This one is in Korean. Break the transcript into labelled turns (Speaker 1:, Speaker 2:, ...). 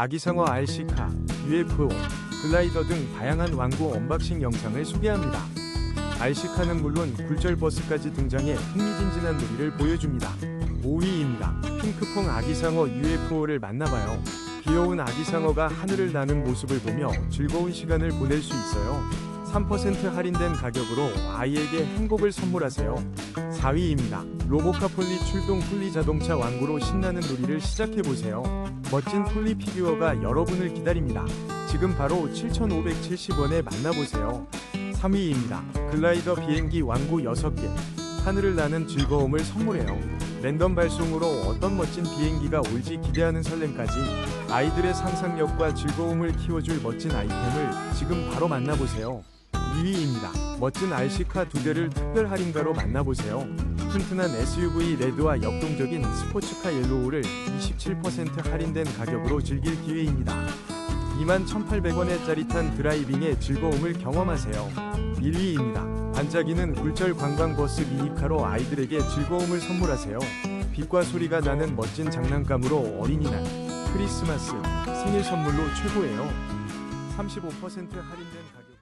Speaker 1: 아기상어 RC카, UFO, 글라이더 등 다양한 왕구 언박싱 영상을 소개합니다. RC카는 물론 굴절버스까지 등장해 흥미진진한 놀이를 보여줍니다. 5위입니다. 핑크퐁 아기상어 UFO를 만나봐요. 귀여운 아기상어가 하늘을 나는 모습을 보며 즐거운 시간을 보낼 수 있어요. 3% 할인된 가격으로 아이에게 행복을 선물하세요. 4위입니다. 로보카 폴리 출동 폴리 자동차 왕구로 신나는 놀이를 시작해보세요. 멋진 폴리 피규어가 여러분을 기다립니다. 지금 바로 7,570원에 만나보세요. 3위입니다. 글라이더 비행기 왕구 6개. 하늘을 나는 즐거움을 선물해요. 랜덤 발송으로 어떤 멋진 비행기가 올지 기대하는 설렘까지 아이들의 상상력과 즐거움을 키워줄 멋진 아이템을 지금 바로 만나보세요. 2위입니다. 멋진 RC카 두 대를 특별 할인가로 만나보세요. 튼튼한 SUV 레드와 역동적인 스포츠카 옐로우를 27% 할인된 가격으로 즐길 기회입니다. 21,800원의 짜릿한 드라이빙의 즐거움을 경험하세요. 1위입니다. 반짝이는 굴절 관광버스 미니카로 아이들에게 즐거움을 선물하세요. 빛과 소리가 나는 멋진 장난감으로 어린이날, 크리스마스, 생일 선물로 최고예요. 35% 할인된 가격.